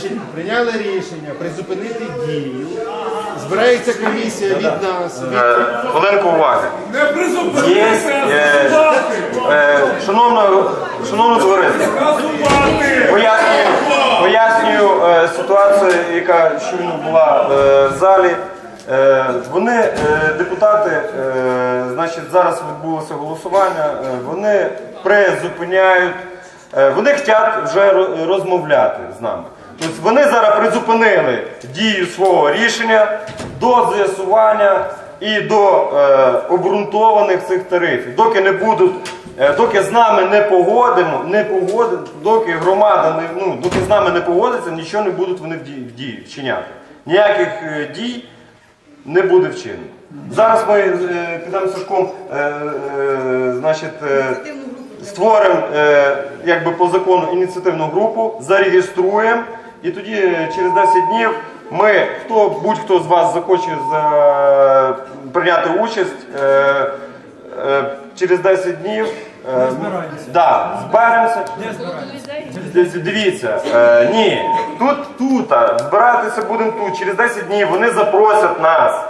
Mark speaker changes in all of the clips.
Speaker 1: Значить, прийняли рішення призупинити дію. Збирається комісія від нас. від-
Speaker 2: Е, Хвилинку уваги.
Speaker 3: Не
Speaker 2: Є,
Speaker 3: призупинися,
Speaker 2: е, е, шановне товариство, пояснюю, пояснюю е, ситуацію, яка щойно була е, в залі. Е, вони, е, депутати, е, значить, зараз відбулося голосування, е, вони призупиняють, е, вони хочуть вже ро- розмовляти з нами. Тобто вони зараз призупинили дію свого рішення до з'ясування і до е, обґрунтованих цих тарифів. Доки не будуть, е, доки з нами не погодимо, не погодимо, доки громада не ну, доки з нами не погодиться, нічого не будуть вони в дії, в дії вчиняти. Ніяких е, дій не буде вчинено. Зараз ми е, підемо Сашком, е, е, значить, е, створимо е, якби по закону ініціативну групу, зареєструємо, і тоді е, через 10 днів ми, хто будь-хто з вас захоче за, прийняти участь, е, е, через 10 днів. Е, да, зберемося. Дивіться, е, ні, тут, тут, а, збиратися будемо тут. Через 10 днів вони запросять нас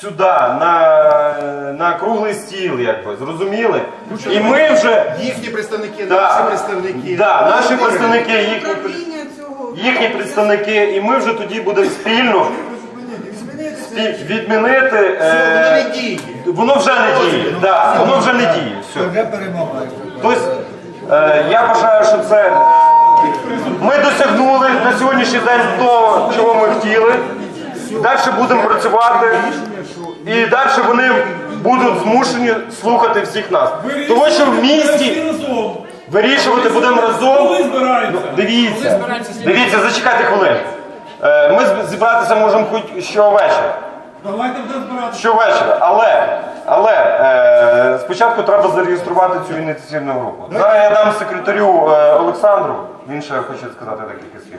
Speaker 2: сюди, на, на круглий стіл, якби, зрозуміли? І ми вже,
Speaker 1: Їхні представники,
Speaker 2: Да.
Speaker 1: наші представники.
Speaker 2: да, наші представники,
Speaker 4: цього
Speaker 2: їхні представники, і ми вже тоді будемо спільно спі- відмінити. Е, воно вже не діє. Да, воно вже не діє. Все.
Speaker 5: Вже перемогли.
Speaker 2: Тобто, е, я вважаю, що це ми досягнули на сьогоднішній день того, чого ми хотіли. Далі будемо працювати. І далі вони будуть змушені слухати всіх нас. Тому що в місті. Вирішувати будемо разом.
Speaker 3: Коли збираються?
Speaker 2: Дивіться, дивіться, зачекайте хвилину. Е, Ми з- зібратися можемо хоч щовечора.
Speaker 3: Давайте будемо збиратися.
Speaker 2: Щовечора, але, але е, спочатку треба зареєструвати цю ініціативну групу. Зараз я дам секретарю е, Олександру, він ще хоче сказати декілька слів.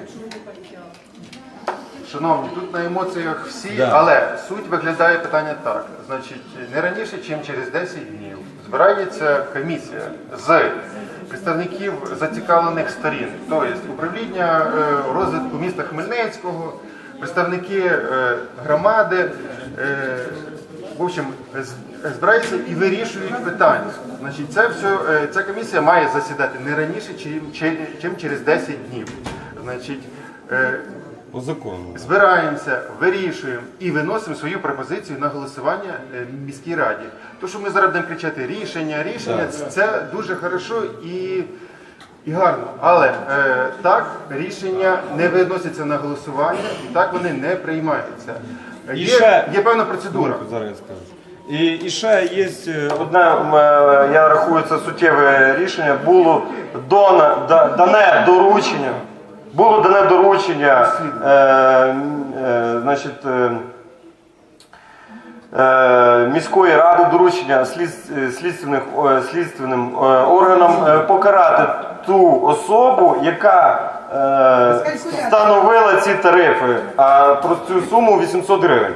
Speaker 1: Шановні, тут на емоціях всі, але суть виглядає питання так. Значить, не раніше, ніж через 10 днів збирається комісія з представників зацікавлених сторін, тобто управління е, розвитку міста Хмельницького, представники е, громади. е, В общем, з- збираються і вирішують питання. Значить, це все, е, ця комісія має засідати не раніше, чим, чим- чим через 10 днів. Значить, е,
Speaker 2: По закону.
Speaker 1: збираємося, вирішуємо і виносимо свою пропозицію на голосування е, міській раді. То, що ми зараз будемо кричати рішення, рішення, це дуже хорошо і, і гарно. Але е, так рішення не виносяться на голосування і так вони не приймаються.
Speaker 2: І
Speaker 1: Є,
Speaker 2: ще-
Speaker 1: є певна процедура.
Speaker 2: Зараз я скажу. І, і ще є е, одне, м, е, я рахую, це суттєве рішення. Було дона- да- дане доручення. Було дане доручення, е, е, значить, е, е, міської ради доручення слід- е, слідственних, е, слідственним е, органам е, покарати ту особу, яка е, встановила ці тарифи, а про цю суму 800 гривень.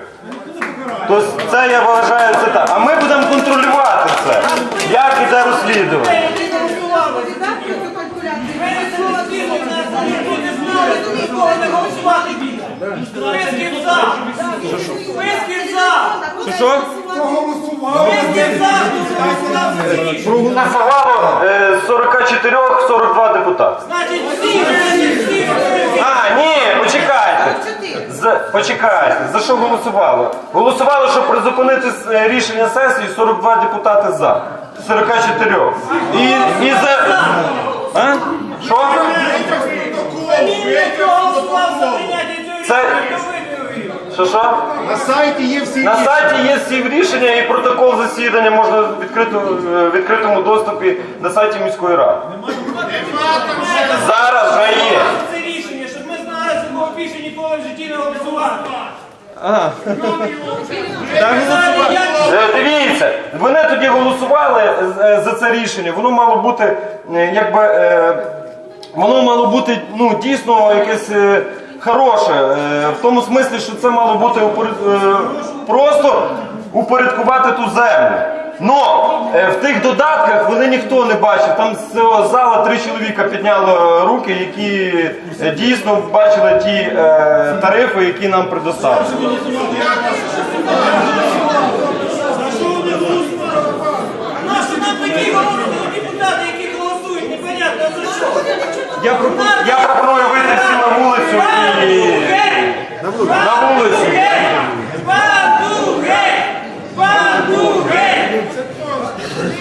Speaker 2: Тобто це я вважаю це так. А ми будемо контролювати це. Як іде розслідування.
Speaker 6: Списків за! Списків за!
Speaker 2: Що що?
Speaker 6: Списків за!
Speaker 2: Проголосувало е, 44-42 депутати.
Speaker 6: Значить, всі, всі, всі,
Speaker 2: А, ні, почекайте. За, почекайте, за що голосувало? Голосувало, щоб призупинити е, рішення сесії 42 депутати за. 44. І, і за. А? Що?
Speaker 6: За прийняття цього
Speaker 2: Це-. Що що?
Speaker 1: На сайті є всі
Speaker 2: На сайті є всі рішення і протокол засідання можна в відкритому, е, відкритому доступі на сайті міської ради. Зараз вже є.
Speaker 6: Це рішення, щоб ми знали, за кого більше ніколи в житті не голосувати.
Speaker 2: Е, Дивіться, вони тоді голосували е, за це рішення. Воно мало бути, е, якби, е, воно мало бути ну, дійсно якесь е, хороше. е, В тому смислі, що це мало бути е, просто упорядкувати ту землю. Но е, в тих додатках вони ніхто не бачив. Там з цього зала три чоловіка підняли руки, які дійсно бачили ті тарифи, які нам предоставили.
Speaker 6: Наші нам